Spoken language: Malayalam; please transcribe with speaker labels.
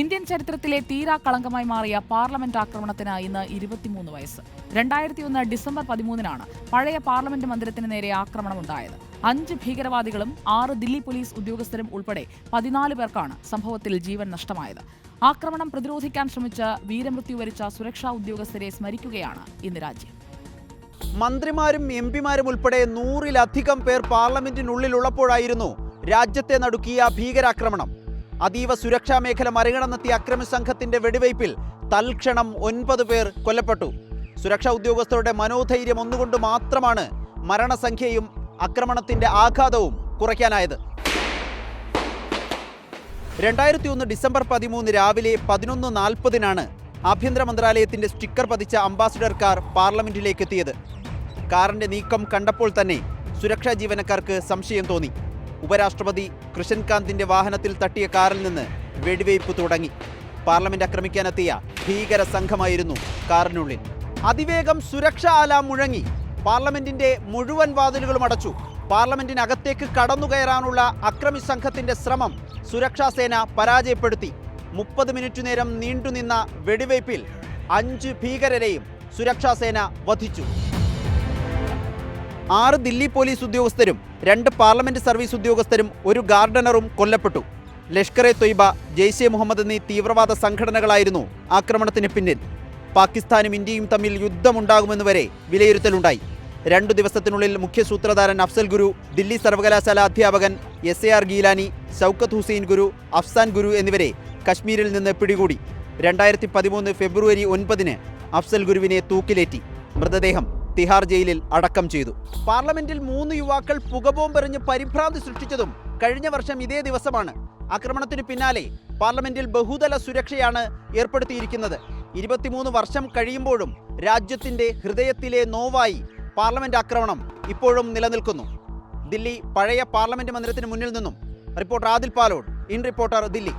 Speaker 1: ഇന്ത്യൻ ചരിത്രത്തിലെ തീരാ കളങ്കമായി മാറിയ പാർലമെന്റ് ആക്രമണത്തിന് ഇന്ന് ഇരുപത്തിമൂന്ന് വയസ്സ്. രണ്ടായിരത്തി ഒന്ന് ഡിസംബർ പതിമൂന്നിനാണ് പഴയ പാർലമെന്റ് മന്ദിരത്തിന് നേരെ ആക്രമണമുണ്ടായത്. അഞ്ച് ഭീകരവാദികളും ആറ് ദില്ലി പോലീസ് ഉദ്യോഗസ്ഥരും ഉൾപ്പെടെ പതിനാല് പേർക്കാണ് സംഭവത്തിൽ ജീവൻ നഷ്ടമായത്. ആക്രമണം പ്രതിരോധിക്കാൻ ശ്രമിച്ച വീരമൃത്യു വരിച്ച സുരക്ഷാ ഉദ്യോഗസ്ഥരെ സ്മരിക്കുകയാണ് ഇന്ന് രാജ്യം.
Speaker 2: മന്ത്രിമാരും എം പിമാരും ഉൾപ്പെടെ നൂറിലധികം പേർ പാർലമെന്റിനുള്ളിലുള്ളപ്പോഴായിരുന്നു രാജ്യത്തെ നടുക്കിയ ഭീകരാക്രമണം. അതീവ സുരക്ഷാ മേഖല മറികടന്നെത്തിയ അക്രമി സംഘത്തിന്റെ വെടിവയ്പിൽ തൽക്ഷണം ഒൻപത് പേർ കൊല്ലപ്പെട്ടു. സുരക്ഷാ ഉദ്യോഗസ്ഥരുടെ മനോധൈര്യം ഒന്നുകൊണ്ട് മാത്രമാണ് മരണസംഖ്യയും ആക്രമണത്തിന്റെ ആഘാതവും കുറയ്ക്കാനായത്. രണ്ടായിരത്തി ഒന്ന് ഡിസംബർ പതിമൂന്ന് രാവിലെ പതിനൊന്ന് നാൽപ്പതിനാണ് ആഭ്യന്തര മന്ത്രാലയത്തിന്റെ സ്റ്റിക്കർ പതിച്ച അംബാസിഡർ കാർ പാർലമെന്റിലേക്ക് എത്തിയത് കാറിന്റെ നീക്കം കണ്ടപ്പോൾ തന്നെ സുരക്ഷാ ജീവനക്കാർക്ക് സംശയം തോന്നി. ഉപരാഷ്ട്രപതി കൃഷൻകാന്തിന്റെ വാഹനത്തിൽ തട്ടിയ കാറിൽ നിന്ന് വെടിവയ്പ് തുടങ്ങി. പാർലമെന്റ് ആക്രമിക്കാനെത്തിയ ഭീകര സംഘമായിരുന്നു കാറിനുള്ളിൽ. അതിവേഗം സുരക്ഷാ അലാം മുഴങ്ങി. പാർലമെന്റിന്റെ മുഴുവൻ വാതിലുകളും അടച്ചു. പാർലമെന്റിനകത്തേക്ക് കടന്നുകയറാനുള്ള അക്രമി സംഘത്തിന്റെ ശ്രമം സുരക്ഷാസേന പരാജയപ്പെടുത്തി. മുപ്പത് മിനിറ്റ് നേരം നീണ്ടുനിന്ന വെടിവയ്പിൽ അഞ്ച് ഭീകരരെയും സുരക്ഷാസേന വധിച്ചു. ആറ് ദില്ലി പോലീസ് ഉദ്യോഗസ്ഥരും രണ്ട് പാർലമെന്റ് സർവീസ് ഉദ്യോഗസ്ഥരും ഒരു ഗാർഡനറും കൊല്ലപ്പെട്ടു. ലഷ്കർ എ തൊയ്ബ ജെയ്ഷെ മുഹമ്മദ് എന്നീ തീവ്രവാദ സംഘടനകളായിരുന്നു ആക്രമണത്തിന് പിന്നിൽ. പാകിസ്ഥാനും ഇന്ത്യയും തമ്മിൽ യുദ്ധമുണ്ടാകുമെന്ന് വരെ വിലയിരുത്തലുണ്ടായി. രണ്ടു ദിവസത്തിനുള്ളിൽ മുഖ്യ സൂത്രധാരൻ അഫ്സൽ ഗുരു ദില്ലി സർവകലാശാല അധ്യാപകൻ S A R Geelani Shaukat Hussain Guru Afsan Guru എന്നിവരെ കശ്മീരിൽ നിന്ന് പിടികൂടി. രണ്ടായിരത്തി പതിമൂന്ന് ഫെബ്രുവരി ഒൻപതിന് അഫ്സൽ ഗുരുവിനെ തൂക്കിലേറ്റി. മൃതദേഹം തിഹാർ ജയിലിൽ അടക്കം ചെയ്തു. പാർലമെന്റിൽ മൂന്ന് യുവാക്കൾ പുകബോംബെറിഞ്ഞ് പരിഭ്രാന്തി സൃഷ്ടിച്ചതും കഴിഞ്ഞ വർഷം ഇതേ ദിവസമാണ്. ആക്രമണത്തിന് പിന്നാലെ പാർലമെന്റിൽ ബഹുതല സുരക്ഷയാണ് ഏർപ്പെടുത്തിയിരിക്കുന്നത്. ഇരുപത്തിമൂന്ന് വർഷം കഴിയുമ്പോഴും രാജ്യത്തിന്റെ ഹൃദയത്തിലെ നോവായി പാർലമെന്റ് ആക്രമണം ഇപ്പോഴും നിലനിൽക്കുന്നു. ദില്ലി പഴയ പാർലമെന്റ് മന്ദിരത്തിന് മുന്നിൽ നിന്നും reporter Adil Palode in reporter Delhi.